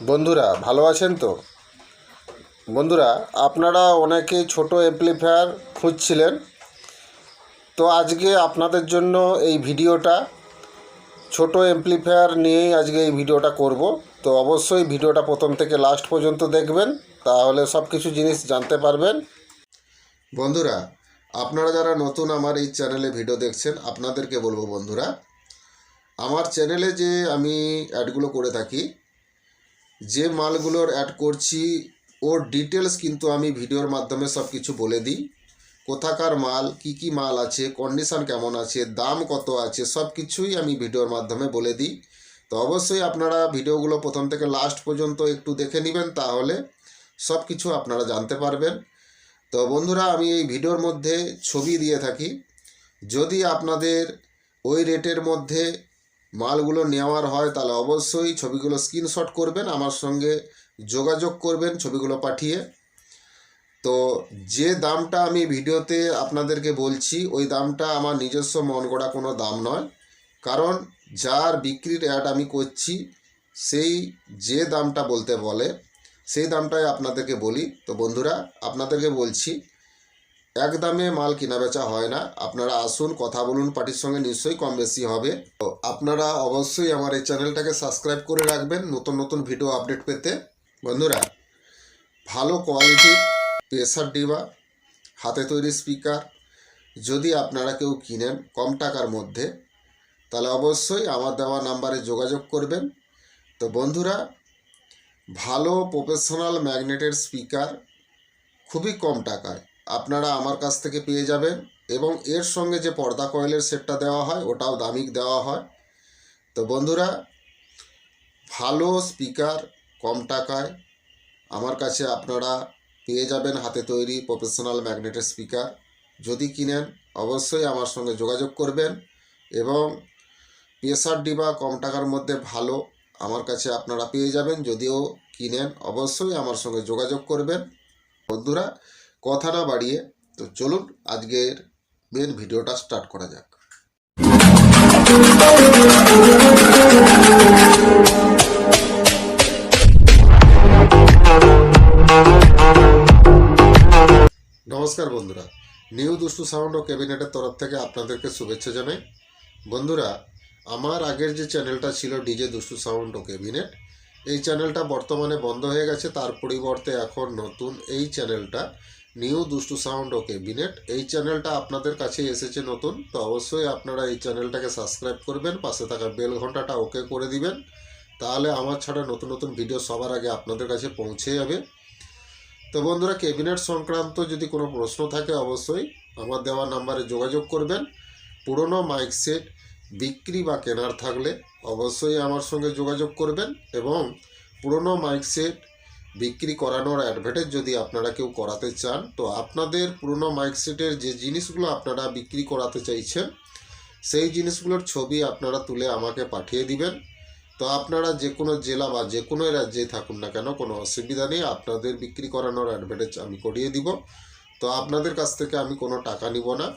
বন্ধুরা, ভালো আছেন তো? বন্ধুরা, আপনারা অনেকে ছোট অ্যাম্প্লিফায়ার খুঁজছিলেন। তো আজকে আপনাদের জন্য এই ভিডিওটা, ছোট অ্যাম্প্লিফায়ার নিয়েই আজকে এই ভিডিওটা করব। তো অবশ্যই ভিডিওটা প্রথম থেকে লাস্ট পর্যন্ত দেখবেন, তাহলে সব কিছু জিনিস জানতে পারবেন। বন্ধুরা, আপনারা যারা নতুন আমার এই চ্যানেলে ভিডিও দেখছেন, আপনাদেরকে বলব বন্ধুরা, আমার চ্যানেলে যে আমি অ্যাডগুলো করে থাকি যে মালগুলোর অ্যাড করছি, ওর ডিটেলস কিন্তু আমি ভিডিওর মাধ্যমে সব কিছু বলে দিই। কোথাকার মাল, কি কি মাল আছে কন্ডিশন কেমন আছে, দাম কত আছে সব কিছুই আমি ভিডিওর মাধ্যমে বলে দিই। তো অবশ্যই আপনারা ভিডিওগুলো প্রথম থেকে লাস্ট পর্যন্ত একটু দেখে নেবেন, তাহলে সব কিছু আপনারা জানতে পারবেন। তো বন্ধুরা, আমি এই ভিডিওর মধ্যে ছবি দিয়ে থাকি। যদি আপনাদের ওই রেটের মধ্যে মালগুলো নেওয়ার হয়, তাহলে অবশ্যই ছবিগুলো স্ক্রিনশট করবেন, আমার সঙ্গে যোগাযোগ করবেন, ছবিগুলো পাঠিয়ে। তো যে দামটা আমি ভিডিওতে আপনাদেরকে বলছি, ওই দামটা আমার নিজস্ব মন গড়া কোনো দাম নয়। কারণ যার বিক্রির অ্যাড আমি করছি, সেই যে দামটা বলতে বলে, সেই দামটাই আপনাদেরকে বলি। তো বন্ধুরা, আপনাদেরকে বলছি এক দামে মাল কেনা বেচা হয় না। আপনারা আসুন, কথা বলুন, পার্টির সঙ্গে নিশ্চয়ই কম বেশি হবে। আপনারা অবশ্যই আমার এই চ্যানেলটাকে সাবস্ক্রাইব করে রাখবেন নতুন নতুন ভিডিও আপডেট পেতে। বন্ধুরা, ভালো কোয়ালিটির প্রেসার ডিবা হাতে তৈরি স্পিকার যদি আপনারা কেউ কিনেন কম টাকার মধ্যে, তাহলে অবশ্যই আমার দেওয়া নাম্বারে যোগাযোগ করবেন। তো বন্ধুরা, ভালো প্রফেশনাল ম্যাগনেটের স্পিকার খুবই কম টাকায়। আপনারা আমার কাছ থেকে পেয়ে যাবেন এবং এর সঙ্গে যে পর্দা কয়েলের সেটটা দেওয়া হয়, ওটাও দামিক দেওয়া হয়। তো বন্ধুরা, ভালো স্পিকার কম টাকায় আমার কাছে আপনারা পেয়ে যাবেন হাতে তৈরি প্রফেশনাল ম্যাগনেটের স্পিকার। যদি কিনেন, অবশ্যই আমার সঙ্গে যোগাযোগ করবেন এবং প্রেসার ডিবা কম টাকার মধ্যে ভালো আমার কাছে আপনারা পেয়ে যাবেন। যদিও কিনেন, অবশ্যই আমার সঙ্গে যোগাযোগ করবেন। বন্ধুরা কথা না বাড়িয়ে, তো চলুন আজকের মেন ভিডিওটা স্টার্ট করা যাক। নমস্কার বন্ধুরা, নিউ দুষ্টু সাউন্ড ও ক্যাবিনেটের তরফ থেকে আপনাদেরকে শুভেচ্ছা জানাই। বন্ধুরা, আমার আগের যে চ্যানেলটা ছিল ডিজে দুষ্টু সাউন্ড ও ক্যাবিনেট, এই চ্যানেলটা বর্তমানে বন্ধ হয়ে গেছে, তার পরিবর্তে এখন নতুন এই চ্যানেলটা নিউ দুষ্টু সাউন্ড ও ক্যাবিনেট এই চ্যানেলটা আপনাদের কাছে এসেছে নতুন, তো অবশ্যই আপনারা এই চ্যানেলটাকে সাবস্ক্রাইব করবেন, পাশে থাকা বেল ঘন্টাটা ওকে করে দিবেন, তাহলে আমার ছাড়া নতুন নতুন ভিডিও সবার আগে আপনাদের কাছে পৌঁছে যাবে। তো বন্ধুরা, ক্যাবিনেট সংক্রান্ত যদি কোনো প্রশ্ন থাকে, অবশ্যই আমার দেওয়া নাম্বারে যোগাযোগ করবেন। পুরনো মাইক সেট, বিক্রি বা কেনার থাকলে অবশ্যই আমার সঙ্গে যোগাযোগ করবেন এবং পুরনো মাইক সেট বিক্রি করানোর অ্যাডভার্টাইজ যদি আপনারা কেউ করাতে চান, তো আপনাদের পুরনো মাইক সেটের যে জিনিসগুলো আপনারা বিক্রি করাতে চাইছেন, সেই জিনিসগুলোর ছবি আপনারা তুলে আমাকে পাঠিয়ে দিবেন। তো আপনারা যে কোনো জেলা বা যে কোনো রাজ্যেই থাকুন না কেন, কোনো অসুবিধা নেই, আপনাদের বিক্রি করানোর অ্যাডভার্টাইজ আমি করিয়ে দিব। তো আপনাদের কাছ থেকে আমি কোনো টাকা নিব না।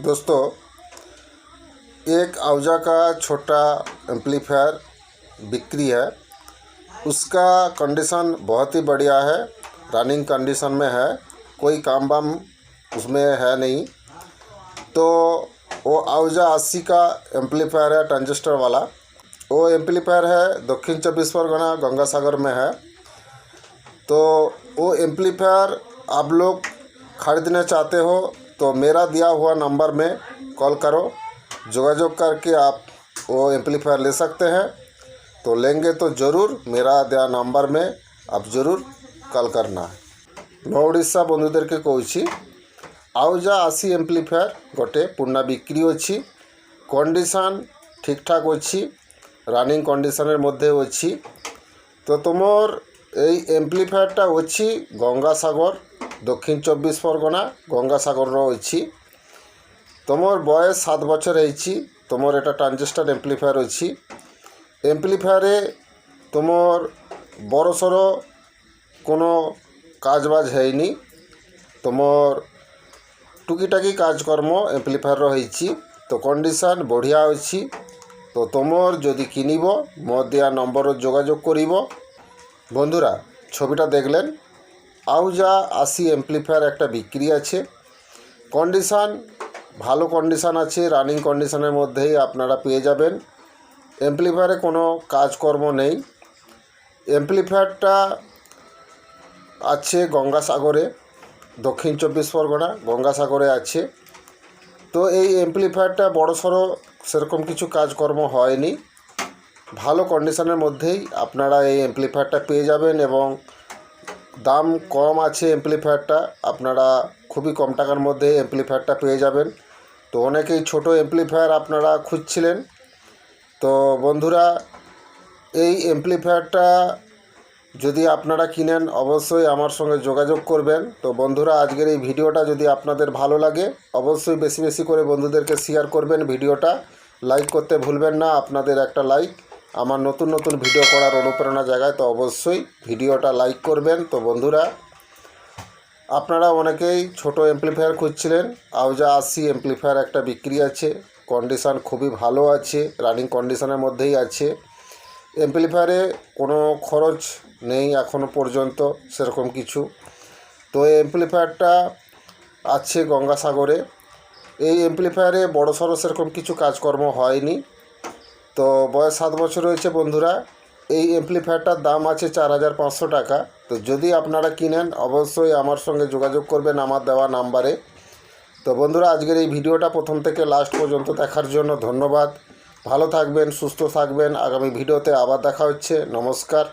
दोस्तों, एक आवजा का छोटा एम्पलीफायर बिक्री है। उसका कंडीशन बहुत ही बढ़िया है। रनिंग कंडीशन में है। कोई काम बाम उसमें है नहीं। तो वो आवजा अस्सी का एम्पलीफायर है ट्रांजिस्टर वाला। वो एम्पलीफायर है दक्षिण चौबीस परगना गंगा सागर में है। तो वो एम्पलीफायर आप लोग खरीदना चाहते हो तो मेरा दिया हुआ नंबर में कॉल करो जोगाजोग करके आप वो एम्पलीफायर ले सकते हैं तो लेंगे तो ज़रूर मेरा दिया नंबर में आप ज़रूर कॉल करना है मैं ओडिशा বন্ধুদেরকে কইছি আউজা আশি এম্পলিফায়ার গোটে পুর্ণা বিক্রি অছি কন্ডিশন ঠিকঠাক অছি রানিং কন্ডিশনের মধ্যে অছি তো তোমার এই এমপ্লিফায়ারটা অছি গঙ্গাসাগর দক্ষিণ চব্বিশ পরগনা গঙ্গাসাগরর অছি তোমার বয়স সাত বছর হয়েছি তোমার এটা ট্রানজিস্টার এমপ্লিফায়ার অছি এমপ্লিফায়ারে তোমার বড় সড়ো কোনো কাজবাজ হয়নি। তোমার টুকিটাকি কাজকর্ম এমপ্লিফায়ারর হয়েছি তো কন্ডিশন বঢ়িয়া অছি তো তোমার যদি কিনিব মোর দেওয়া নম্বরে যোগাযোগ করিব। বন্ধুরা, ছবিটা দেখলেন। আউজা আশি এমপ্লিফায়ার একটা বিক্রি আছে। কন্ডিশান ভালো কন্ডিশান আছে রানিং কন্ডিশনের মধ্যেই আপনারা পেয়ে যাবেন। এমপ্লিফায়ারে কোনো কাজকর্ম নেই। এমপ্লিফায়ারটা আছে গঙ্গাসাগরে, দক্ষিণ চব্বিশ পরগনা, গঙ্গাসাগরে আছে। তো এই এমপ্লিফায়ারটা বড় সড়ো সেরকম কিছু কাজকর্ম হয়নি। ভালো কন্ডিশনের মধ্যেই আপনারা এই এমপ্লিফায়ারটা পেয়ে যাবেন এবং দাম কম আছে এমপ্লিফায়ারটা আপনারা খুবই কম টাকার মধ্যে এমপ্লিফায়ারটা পেয়ে যাবেন। তো অনেকেই ছোট এমপ্লিফায়ার আপনারা খুঁজছিলেন। তো বন্ধুরা, এই এমপ্লিফায়ারটা যদি আপনারা কিনেন, অবশ্যই আমার সঙ্গে যোগাযোগ করবেন। তো বন্ধুরা, আজকের এই ভিডিওটা যদি আপনাদের ভালো লাগে, অবশ্যই বেশি বেশি করে বন্ধুদেরকে শেয়ার করবেন ভিডিওটা। লাইক করতে ভুলবেন না, আপনাদের একটা লাইক আমার নতুন নতুন ভিডিও করার অনুপ্রেরণা জায়গায়, তো অবশ্যই ভিডিওটা লাইক করবেন। তো বন্ধুরা, আপনারা অনেকেই ছোট এমপ্লিফায়ার খুঁজছিলেন আউজা আশি এমপ্লিফায়ার একটা বিক্রি আছে কন্ডিশান খুবই ভালো আছে রানিং কন্ডিশনের মধ্যেই আছে। এমপ্লিফায়ারে কোনো খরচ নেই এখনও পর্যন্ত, সেরকম কিছু। তো এই এমপ্লিফায়ারটা আছে গঙ্গাসাগরে। এই এমপ্লিফায়ারে বড় সড়ো সেরকম কিছু কাজকর্ম হয়নি। তো বয়স সাত বছর হয়েছে বন্ধুরা, এই এমপ্লিফায়ারটার দাম আছে চার হাজার পাঁচশো টাকা। তো যদি আপনারা কিনেন, অবশ্যই আমার সঙ্গে যোগাযোগ করবেন আমার দেওয়া নাম্বারে। তো বন্ধুরা, আজকের এই ভিডিওটা প্রথম থেকে লাস্ট পর্যন্ত দেখার জন্য ধন্যবাদ। ভালো থাকবেন, সুস্থ থাকবেন। আগামী ভিডিওতে আবার দেখা হচ্ছে। নমস্কার।